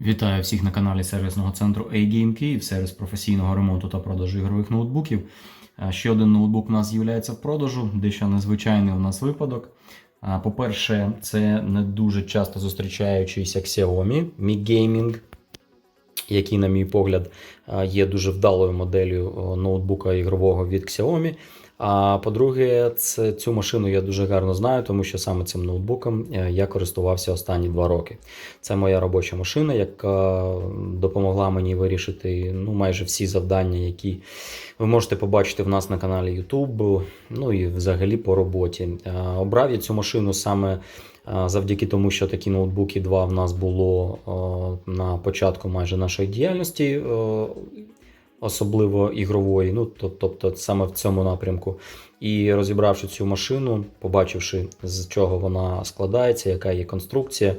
Вітаю всіх на каналі сервісного центру A-Game Київ, сервіс професійного ремонту та продажу ігрових ноутбуків. Ще один ноутбук у нас з'являється в продажу, дещо незвичайний у нас випадок. По-перше, це не дуже часто зустрічаючийся Xiaomi Mi Gaming, який, на мій погляд, є дуже вдалою моделлю ноутбука ігрового від Xiaomi. А по-друге, це, цю машину я дуже гарно знаю, тому що саме цим ноутбуком е, я користувався останні два роки. Це моя робоча машина, яка допомогла мені вирішити ну, майже всі завдання, які ви можете побачити в нас на каналі YouTube, ну і взагалі по роботі. Е, Обрав я цю машину саме е, завдяки тому, що такі ноутбуки два в нас було на початку майже нашої діяльності. Особливо ігрової, ну тобто саме в цьому напрямку. І розібравши цю машину, побачивши з чого вона складається, яка є конструкція, е,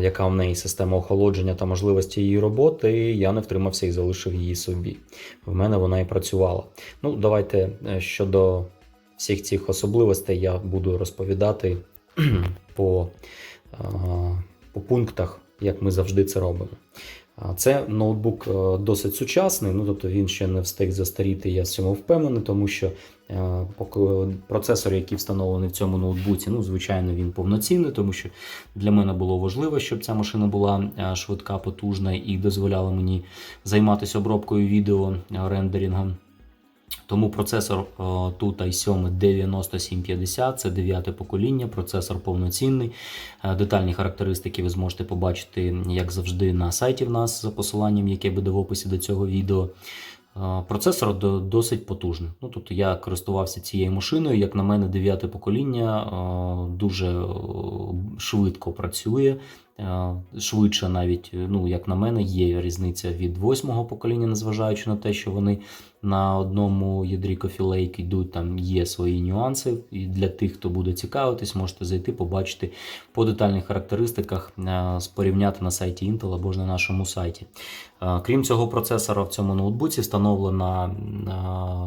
яка в неї система охолодження та можливості її роботи, я не втримався і залишив її собі. В мене вона і працювала. Ну, давайте е, щодо всіх цих особливостей я буду розповідати по, е, по пунктах, як ми завжди це робимо. Це ноутбук е, досить сучасний, ну тобто він ще не встиг застаріти, я в цьому впевнений, тому що е, процесор, який встановлений в цьому ноутбуці, ну, звичайно, він повноцінний, тому що для мене було важливо, щоб ця машина була е, швидка, потужна і дозволяла мені займатися обробкою відео, рендерінгом. Тому процесор е, тут i7 9750, це дев'яте покоління, процесор повноцінний. Е, Детальні характеристики ви зможете побачити, як завжди, на сайті в нас за посиланням, яке буде в описі до цього відео. Е, Процесор досить потужний. Ну, тобто я користувався цією машиною. Як на мене, дев'яте покоління дуже швидко працює. Е, Швидше навіть, е, ну, як на мене, є різниця від восьмого покоління, незважаючи на те, що вони на одному ядрі Lake йдуть, там є свої нюанси. І для тих, хто буде цікавитись, можете зайти, побачити по детальних характеристиках, е, порівняти на сайті Intel або ж на нашому сайті. Крім цього процесора, в цьому ноутбуці встановлена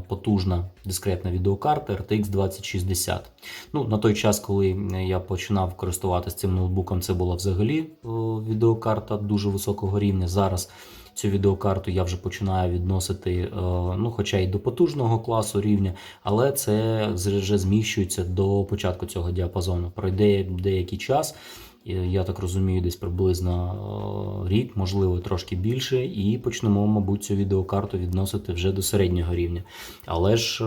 потужна дискретна відеокарта RTX 2060. Ну, на той час, коли я починав користуватися цим ноутбуком, це була взагалі е, відеокарта дуже високого рівня. Зараз цю відеокарту я вже починаю відносити, е, ну, хоча й до потужного класу рівня, але це вже зміщується до початку цього діапазону. Пройде деякий час. Я так розумію, десь приблизно е, рік, можливо, трошки більше, і почнемо, мабуть, цю відеокарту відносити вже до середнього рівня. Але ж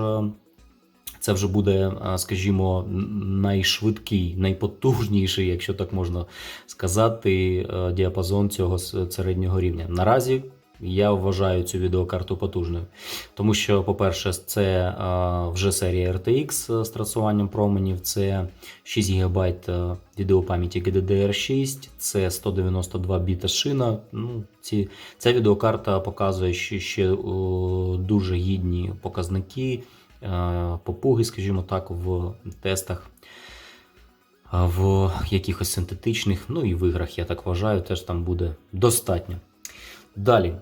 це вже буде, е, скажімо, найшвидкий, найпотужніший, якщо так можна сказати, е, діапазон цього середнього рівня. Наразі я вважаю цю відеокарту потужною, тому що, по-перше, це е, вже серія RTX з трасуванням променів, це 6 ГБ відеопам'яті GDDR6, це 192 біта шина. Ну, ці, ця відеокарта показує ще, ще о, дуже гідні показники попуги, скажімо так, в тестах, в якихось синтетичних, ну і в іграх, я так вважаю, теж там буде достатньо. Далі,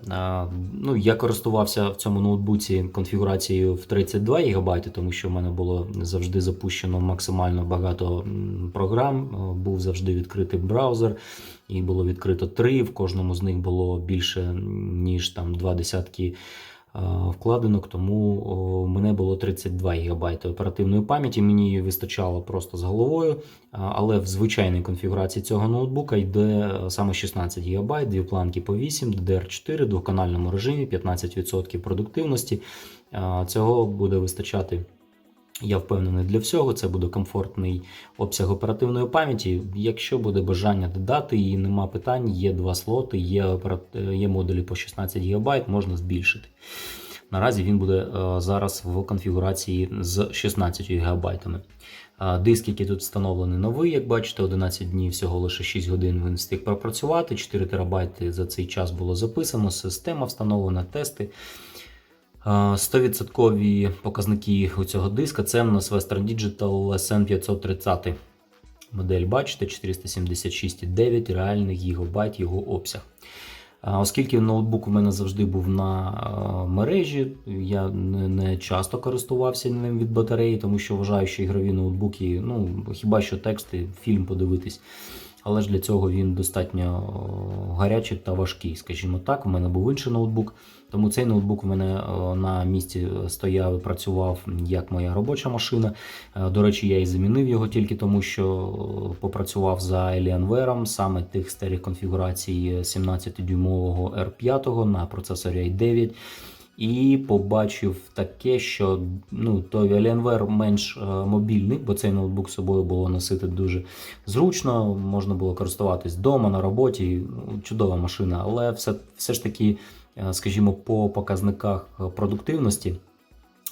ну, я користувався в цьому ноутбуці конфігурацією в 32 ГБ, тому що в мене було завжди запущено максимально багато програм. е, Був завжди відкритий браузер, і було відкрито три. В кожному з них було більше ніж там два десятки е, вкладинок, тому мене було 32 ГБ оперативної пам'яті. Мені її вистачало просто з головою. Але в звичайній конфігурації цього ноутбука йде е, саме 16 ГБ, дві планки по 8, DDR4, двоканальному режимі, 15% продуктивності. Цього буде вистачати. Я впевнений для всього, це буде комфортний обсяг оперативної пам'яті. Якщо буде бажання додати і нема питань, є два слоти, є, операт- є модулі по 16 ГБ, можна збільшити. Наразі він буде е, зараз в конфігурації з 16 ГБ. Диск, який тут встановлений новий, як бачите, 11 днів, всього лише 6 годин він встиг пропрацювати. 4 терабайти за цей час було записано, система встановлена, тести. А, 100% показники у цього диска це в нас Western Digital SN530 модель. Бачите, 476,9 реальних гігабайт його обсяг. Оскільки ноутбук у мене завжди був на е, мережі, я не часто користувався ним від батареї, тому що вважаю, що ігрові ноутбуки, ну хіба що тексти, фільм подивитись. але ж для цього він достатньо гарячий та важкий. Скажімо так, у мене був інший ноутбук, тому цей ноутбук в мене на місці стояв і працював як моя робоча машина. Е, До речі, я і замінив його тільки тому, що попрацював за Alienware, саме тих старих конфігурацій 17-дюймового R5 на процесорі i9. І побачив таке, що ну, той Alienware менш е, мобільний, бо цей ноутбук з собою було носити дуже зручно, можна було користуватись вдома, на роботі. ну, Чудова машина, але все, все ж таки, е, скажімо, по показниках е, продуктивності.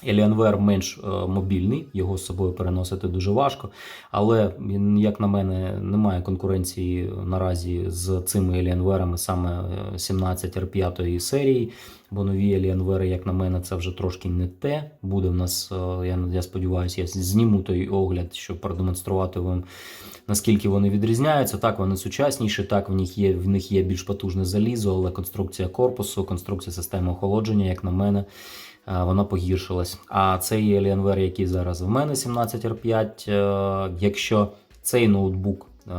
Alienware менш е, мобільний, його з собою переносити дуже важко. Але, як на мене, немає конкуренції наразі з цими Alienware, саме е, 17 R5 серії. Бо нові Alienware, як на мене, це вже трошки не те. Буде в нас, е, я, я сподіваюся, я зніму той огляд, щоб продемонструвати вам, наскільки вони відрізняються. Так, вони сучасніші, так, в них є, в них є більш потужне залізо, але конструкція корпусу, конструкція системи охолодження, як на мене, вона погіршилась. А цей Alienware, який зараз в мене 17R5, е, якщо цей ноутбук е,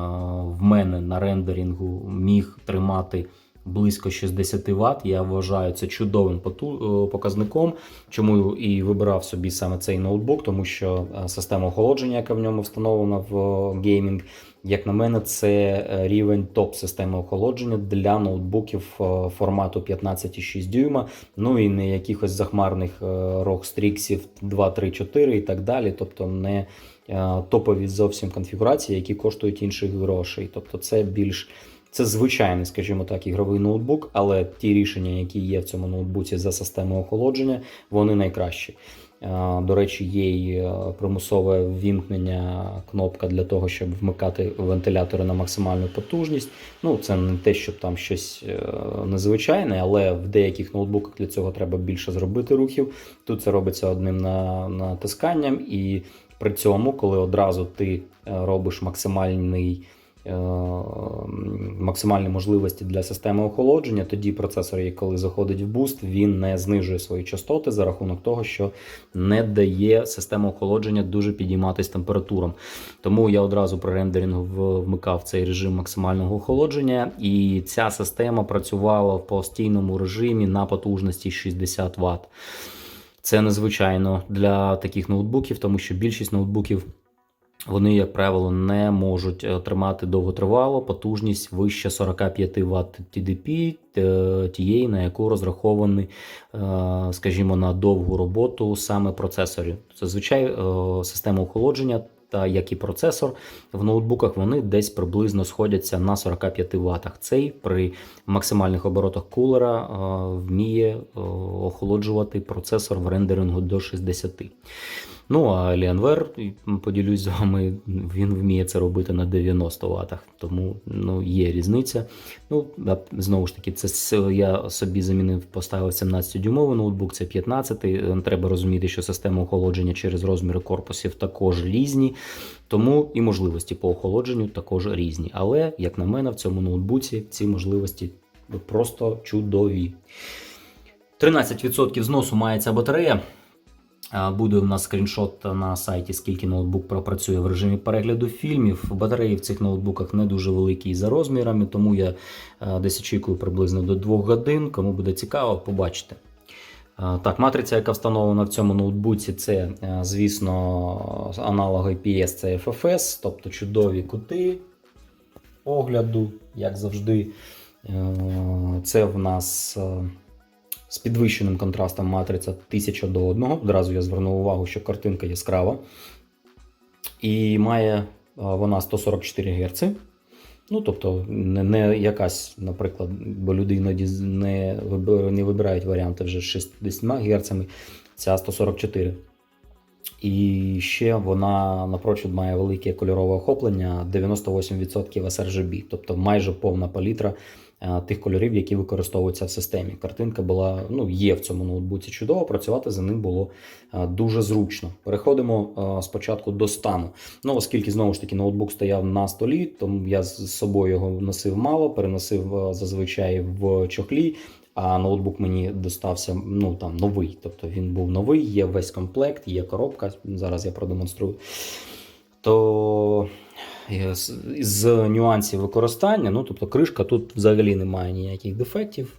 в мене на рендерінгу міг тримати близько 60 Вт, я вважаю це чудовим е, показником. Чому і вибирав собі саме цей ноутбук, тому що е, система охолодження, яка в ньому встановлена в е, геймінг, як на мене, це е, рівень топ системи охолодження для ноутбуків е, формату 15,6 дюйма, ну і не якихось захмарних ROG 2, 3, 4 і так далі. Тобто не е, топові зовсім конфігурації, які коштують інших грошей. Тобто це більш це звичайний, скажімо так, ігровий ноутбук, але ті рішення, які є в цьому ноутбуці за системою охолодження, вони найкращі. Е, До речі, є й е, примусове ввімкнення кнопка для того, щоб вмикати вентилятори на максимальну потужність. Ну, це не те, щоб там щось е, незвичайне, але в деяких ноутбуках для цього треба більше зробити рухів. Тут це робиться одним натисканням, і при цьому, коли одразу ти робиш максимальний максимальні можливості для системи охолодження, тоді процесор, коли заходить в буст, він не знижує свої частоти за рахунок того, що не дає система охолодження дуже підійматись температурам. Тому я одразу при рендерінгу вмикав цей режим максимального охолодження, і ця система працювала в постійному режимі на потужності 60 Вт. Це незвичайно для таких ноутбуків, тому що більшість ноутбуків вони, як правило, не можуть е, тримати довготривало потужність вище 45 Вт TDP, тієї, на яку розрахований, е, скажімо, на довгу роботу саме процесорі. Зазвичай е, система охолодження. Та як і процесор в ноутбуках вони десь приблизно сходяться на 45 Вт. Цей при максимальних оборотах кулера вміє охолоджувати процесор в рендерингу до 60. Ну а Alienware, поділюсь з вами, він вміє це робити на 90 Вт, тому ну, є різниця. Ну, знову ж таки, це я собі замінив, поставив 17-дюймовий ноутбук, це 15-й. Е, Треба розуміти, що система охолодження через розміри корпусів також різні, тому і можливості по охолодженню також різні. Але, як на мене, в цьому ноутбуці ці можливості просто чудові. 13% зносу має ця батарея. Буде у нас скріншот на сайті, скільки ноутбук пропрацює в режимі перегляду фільмів. Батареї в цих ноутбуках не дуже великі за розмірами, тому я десь очікую приблизно до 2 годин. Кому буде цікаво, побачите. Так, матриця, яка встановлена в цьому ноутбуці, це, звісно, аналог IPS, це FFS, тобто чудові кути огляду, як завжди. Е, Це в нас е, з підвищеним контрастом матриця 1000 до 1. Одразу я звернув увагу, що картинка яскрава. І має е, вона 144 Гц. Ну, тобто, не, не якась, наприклад, бо люди іноді не, не вибирають варіанти вже з 60 Гц, ця 144. І ще вона напрочуд має велике кольорове охоплення 98% sRGB, тобто майже повна палітра тих кольорів, які використовуються в системі. Картинка була, ну, є в цьому ноутбуці чудово, працювати за ним було е, дуже зручно. Переходимо е, спочатку до стану. Ну, оскільки знову ж таки ноутбук стояв на столі, тому я з собою його носив мало, переносив е, зазвичай в чохлі. А ноутбук мені достався ну там новий. Тобто він був новий, є весь комплект, є коробка. Зараз я продемонструю. то е, з- нюансів використання, ну тобто кришка тут взагалі немає ніяких дефектів.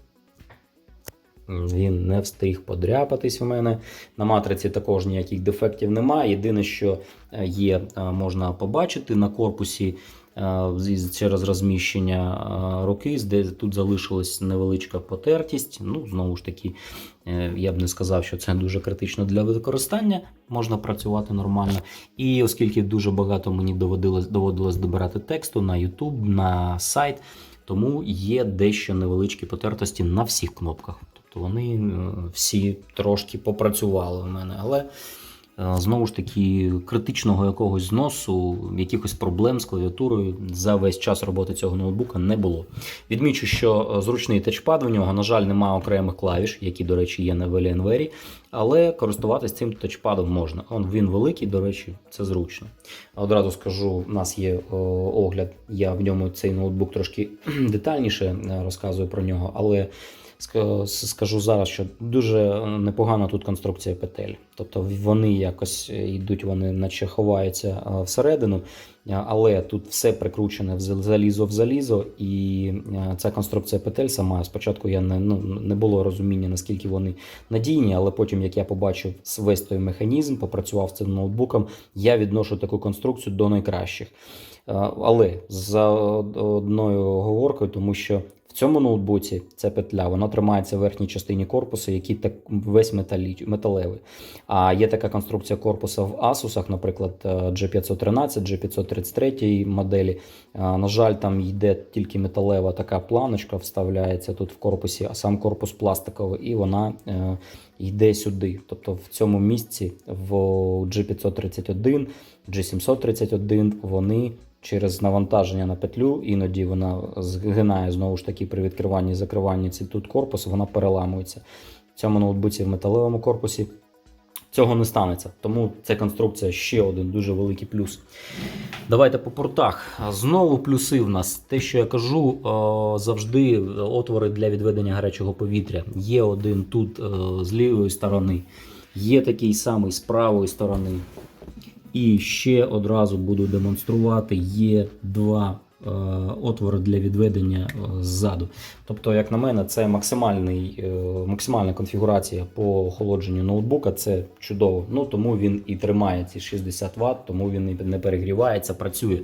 Він не встиг подряпатись у мене. На матриці також ніяких дефектів немає. Єдине, що е, є, е, можна побачити на корпусі через розміщення е, руки, де тут залишилась невеличка потертість. Ну, знову ж таки, е, я б не сказав, що це дуже критично для використання, можна працювати нормально. І оскільки дуже багато мені доводилось, доводилось добирати тексту на YouTube, на сайт, тому є дещо невеличкі потертості на всіх кнопках. Тобто вони е, всі трошки попрацювали у мене, але е, знову ж таки критичного якогось зносу, якихось проблем з клавіатурою за весь час роботи цього ноутбука не було. Відмічу, що е, зручний тачпад в нього, на жаль, немає окремих клавіш, які, до речі, є на Alienware, але користуватись цим тачпадом можна. Он він великий, до речі, це зручно. Одразу скажу, у нас є огляд. Я в ньому цей ноутбук трошки детальніше е, розказую про нього, але скажу зараз, що дуже непогана тут конструкція петель. Тобто вони якось е, йдуть, вони наче ховаються е, всередину, е, але тут все прикручене в залізо в залізо, і ця конструкція петель сама спочатку я не, ну, не було розуміння, наскільки вони надійні, але потім, як я побачив весь той механізм, попрацював цим ноутбуком, я відношу таку конструкцію до найкращих. Але за одною оговоркою, тому що цьому ноутбуці ця петля вона тримається в верхній частині корпусу, який так весь металі, металевий. А є така конструкція корпуса в Asus, наприклад, е, G513, G533 моделі. Е, На жаль, там йде тільки металева така планочка, вставляється тут в корпусі, а сам корпус пластиковий, і вона е, йде сюди. Тобто в цьому місці в G531, G731 вони через навантаження на петлю, іноді вона згинає знову ж таки при відкриванні і закриванні тут корпус, вона переламується. В цьому ноутбуці в металевому корпусі цього не станеться. Тому ця конструкція ще один дуже великий плюс. Давайте по портах. Знову плюси в нас. Те, що я кажу, е, завжди отвори для відведення гарячого повітря. Є один тут е, з лівої сторони, є такий самий з правої сторони. І ще одразу буду демонструвати: є два е, отвори для відведення е, ззаду. Тобто, як на мене, це максимальний, е, максимальна конфігурація по охолодженню ноутбука. Це чудово. Ну тому він і тримає ці 60 Вт, тому він не перегрівається, працює.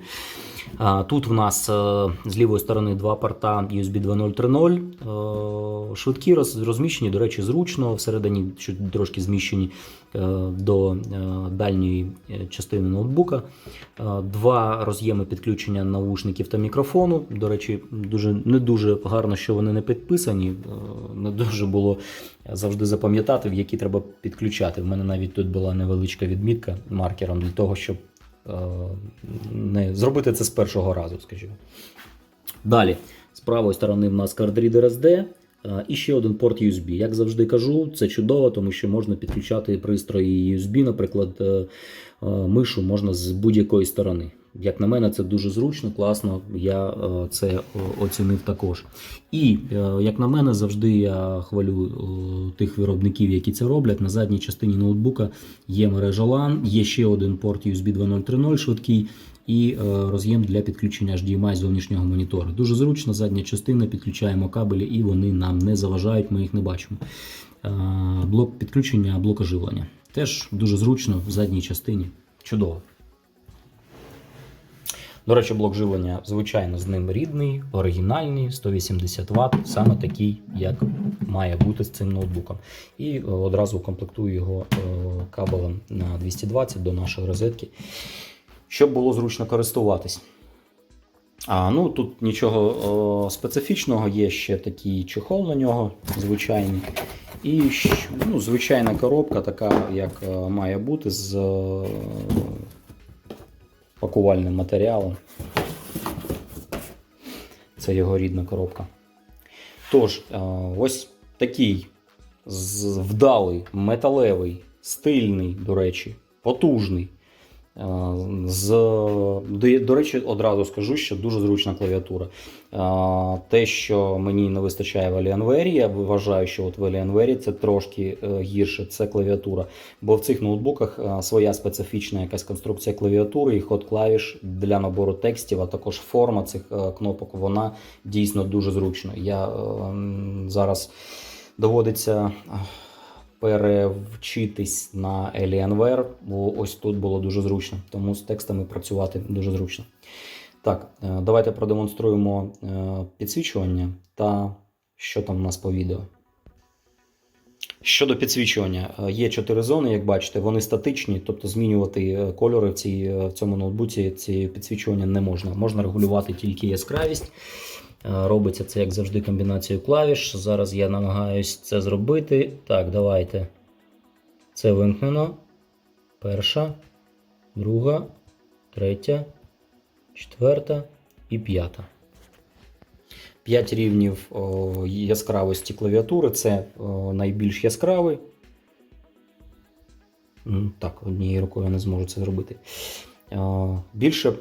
А, Тут в нас е, з лівої сторони два порта USB 2.0 3.0. Е, Швидкі розміщені, до речі, зручно. Всередині трошки зміщені до е, дальньої е, частини ноутбука. Е, Два роз'єми підключення навушників та мікрофону. До речі, дуже не дуже гарно, що вони не підписані. Е, Не дуже було завжди запам'ятати, в які треба підключати. В мене навіть тут була невеличка відмітка маркером для того, щоб е, не зробити це з першого разу, скажімо. Далі, з правої сторони в нас кардрідер SD е, і ще один порт USB. Як завжди кажу, це чудово, тому що можна підключати пристрої USB, наприклад, е, е, мишу можна з будь-якої сторони. Як на мене, це дуже зручно, класно. Я е, це оцінив також. І як на мене, завжди я хвалю тих виробників, які це роблять. На задній частині ноутбука є мережа LAN, є ще один порт USB 2.0 3.0 швидкий і е, роз'єм для підключення HDMI зовнішнього монітора. Дуже зручно, задня частина, підключаємо кабелі, і вони нам не заважають, ми їх не бачимо. Е, Блок підключення, блока живлення. Теж дуже зручно в задній частині. Чудово. До речі, блок живлення, звичайно, з ним рідний, оригінальний, 180 Вт, саме такий, як має бути з цим ноутбуком. І е, одразу комплектую його кабелем на 220 до нашої розетки, щоб було зручно користуватись. А, ну, тут нічого о, специфічного, є ще такий чехол на нього, звичайний. І ну, звичайна коробка, така, як е, має бути, з е, пакувальним матеріалом. Це його рідна коробка. Тож, е, ось такий вдалий, металевий, стильний, до речі, потужний З, до, до речі, одразу скажу, що дуже зручна клавіатура. Е, Те, що мені не вистачає в Alienware, я вважаю, що от в Alienware це трошки е, гірше, це клавіатура. Бо в цих ноутбуках е, своя специфічна якась конструкція клавіатури і ход клавіш для набору текстів, а також форма цих е, кнопок, вона дійсно дуже зручна. Я е, зараз доводиться е, перевчитись на Alienware, бо ось тут було дуже зручно, тому з текстами працювати дуже зручно. Так, е, давайте продемонструємо е, підсвічування та що там в нас по відео. Щодо підсвічування, е, є чотири зони, як бачите, вони статичні, тобто змінювати кольори в, цій, в цьому ноутбуці ці підсвічування не можна. Можна регулювати тільки яскравість. Е, Робиться це, як завжди, комбінацією клавіш. Зараз я намагаюсь це зробити. Так, давайте. Це вимкнено. Перша, друга, третя, четверта і п'ята. П'ять рівнів о, яскравості клавіатури. Це о, найбільш яскравий. Так, однією рукою я не зможу це зробити. Е, Більше е,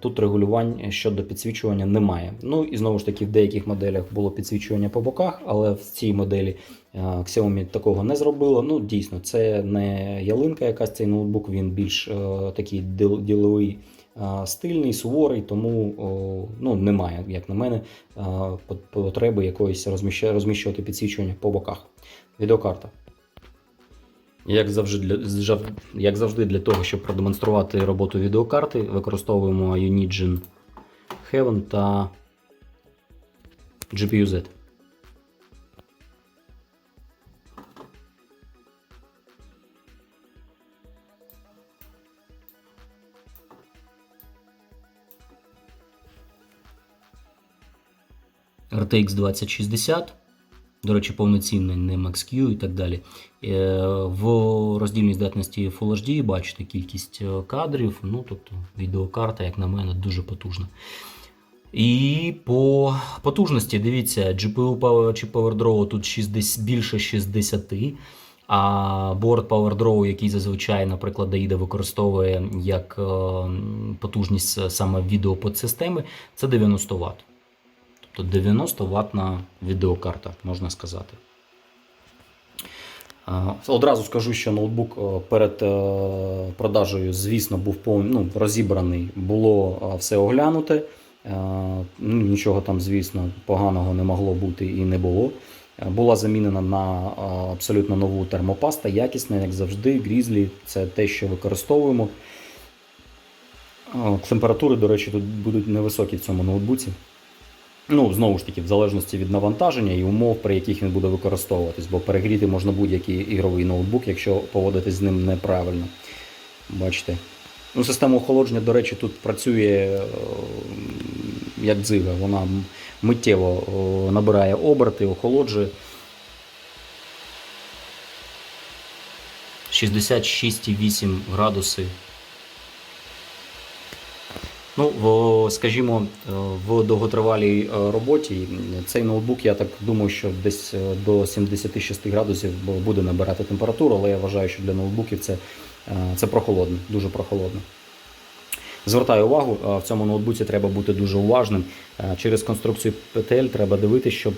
тут регулювань щодо підсвічування немає. Ну і знову ж таки, в деяких моделях було підсвічування по боках, але в цій моделі е, Xiaomi такого не зробило. Ну, дійсно, це не ялинка, якась цей ноутбук, він більш такий діловий, стильний, суворий, тому ну, немає, як на мене, потреби якоїсь розміщувати підсвічування по боках. Відеокарта. Як завжди, для, як завжди, для того, щоб продемонструвати роботу відеокарти, використовуємо Unigine Heaven та GPU-Z. RTX 2060. До речі, повноцінний, не Max-Q і так далі. Е, В роздільній здатності Full HD бачите кількість е, кадрів. Ну, тобто відеокарта, як на мене, дуже потужна. І по потужності, дивіться, GPU Power чи PowerDraw тут 60, більше 60. А борт PowerDraw, який зазвичай, наприклад, AIDA використовує як е, потужність саме відеоподсистеми, це 90 Вт. Тобто 90 ватна відеокарта, можна сказати. Одразу скажу, що ноутбук е, перед е, продажею, звісно, був ну, розібраний, було е, все оглянуте. Ну, Нічого там, звісно, поганого не могло бути і не було. Була замінена на абсолютно нову термопаста, якісна, як завжди. Грізлі це те, що використовуємо. Температури, до речі, тут будуть невисокі в цьому ноутбуці. Ну, знову ж таки, в залежності від навантаження і умов, при яких він буде використовуватись, бо перегріти можна будь-який ігровий ноутбук, якщо поводитись з ним неправильно. Бачите. Ну, система охолодження, до речі, тут працює е, як дзига. Вона миттєво е, набирає оберти, охолоджує. 66,8 градуси Ну, скажімо, е, в довготривалій е, роботі цей ноутбук, я так думаю, що десь е, до 76 градусів буде набирати температуру, але я вважаю, що для ноутбуків це, це прохолодно, дуже прохолодно. Звертаю увагу, в цьому ноутбуці треба бути дуже уважним. Через конструкцію PTL треба дивитися, щоб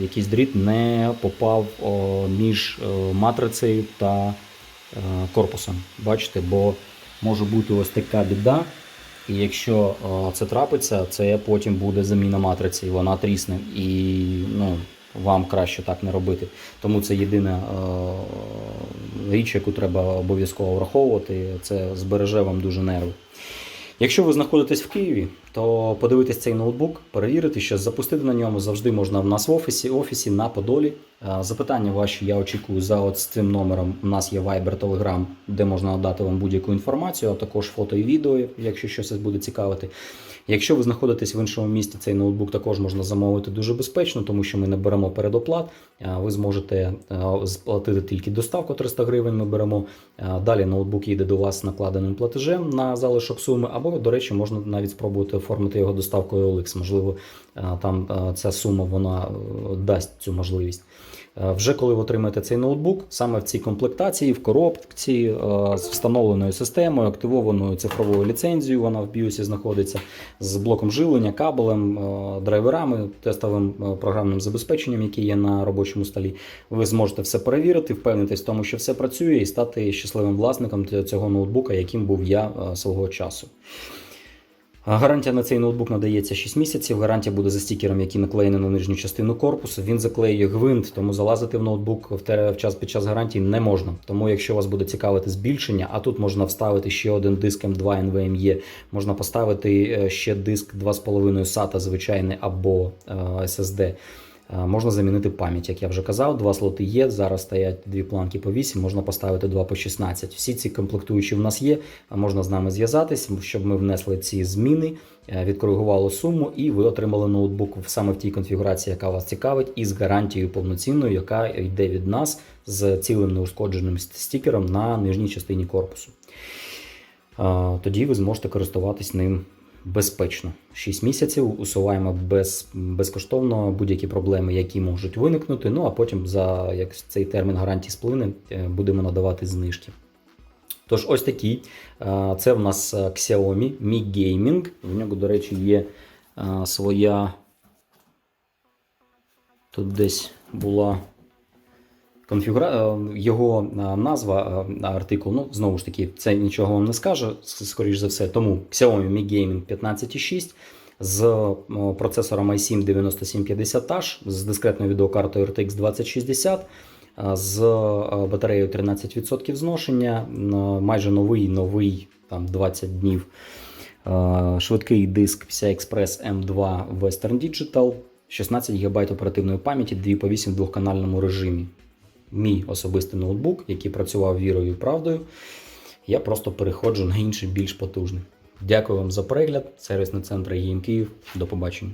якийсь дріт не попав між матрицею та корпусом. Бачите, бо може бути ось така біда. І якщо е, це трапиться, це потім буде заміна матриці, і вона трісне. І ну, вам краще так не робити. Тому це єдина е, річ, яку треба обов'язково враховувати. Це збереже вам дуже нерви. Якщо ви знаходитесь в Києві, то подивитись цей ноутбук, перевірити, що запустити на ньому завжди можна в нас в офісі, офісі на Подолі. Е, Запитання ваші я очікую за от цим номером. У нас є Viber, Telegram, де можна надати вам будь-яку інформацію, а також фото і відео, якщо щось буде цікавити. Якщо ви знаходитесь в іншому місті, цей ноутбук також можна замовити дуже безпечно, тому що ми не беремо передоплат. Е, Ви зможете е, сплатити тільки доставку 300 гривень. Ми беремо. Далі ноутбук їде до вас накладеним платежем на залишок суми, або, до речі, можна навіть спробувати оформити його доставкою OLX. Можливо, е, там е, ця сума вона е, дасть цю можливість. Вже коли ви отримаєте цей ноутбук, саме в цій комплектації, в коробці з встановленою системою, активованою цифровою ліцензією, вона в BIOS знаходиться з блоком живлення, кабелем, драйверами, тестовим програмним забезпеченням, яке є на робочому столі. Ви зможете все перевірити, впевнитись в тому, що все працює, і стати щасливим власником цього ноутбука, яким був я свого часу. Гарантія на цей ноутбук надається 6 місяців. Гарантія буде за стікером, який наклеєний на нижню частину корпусу. Він заклеює гвинт, тому залазити в ноутбук в час під час гарантії не можна. Тому, якщо вас буде цікавити збільшення, а тут можна вставити ще один диск M2 NVMe, можна поставити е, ще диск 2,5 SATA звичайний або е, SSD. Е, Можна замінити пам'ять, як я вже казав, два слоти є. Зараз стоять дві планки по 8, можна поставити два по 16. Всі ці комплектуючі в нас є. Можна з нами зв'язатись, щоб ми внесли ці зміни, е, відкоригували суму, і ви отримали ноутбук саме в тій конфігурації, яка вас цікавить, і з гарантією повноцінною, яка йде від нас з цілим неушкодженим стікером на нижній частині корпусу. Е, Тоді ви зможете користуватись ним безпечно. 6 місяців усуваємо без, безкоштовно будь-які проблеми, які можуть виникнути. Ну а потім, за як цей термін гарантії сплине, будемо надавати знижки. Тож, ось такий. Е, Це в нас е, Xiaomi Mi Gaming. В нього, до речі, є е, своя. Тут десь була конфігура... е, його е, назва, е, артикул. Ну, знову ж таки, це нічого вам не скаже, скоріш за все. Тому Xiaomi Mi Gaming 15.6 з процесором i7 9750H, з дискретною відеокартою RTX 2060, е, з батареєю 13% зношення, майже новий, новий там 20 днів. Швидкий диск PCI Express M2 Western Digital, 16 ГБ оперативної пам'яті, 2 по 8 в двохканальному режимі. Мій особистий ноутбук, який працював вірою і правдою. Я просто переходжу на інший більш потужний. Дякую вам за перегляд. Сервісний центр ЄМ Київ. До побачення.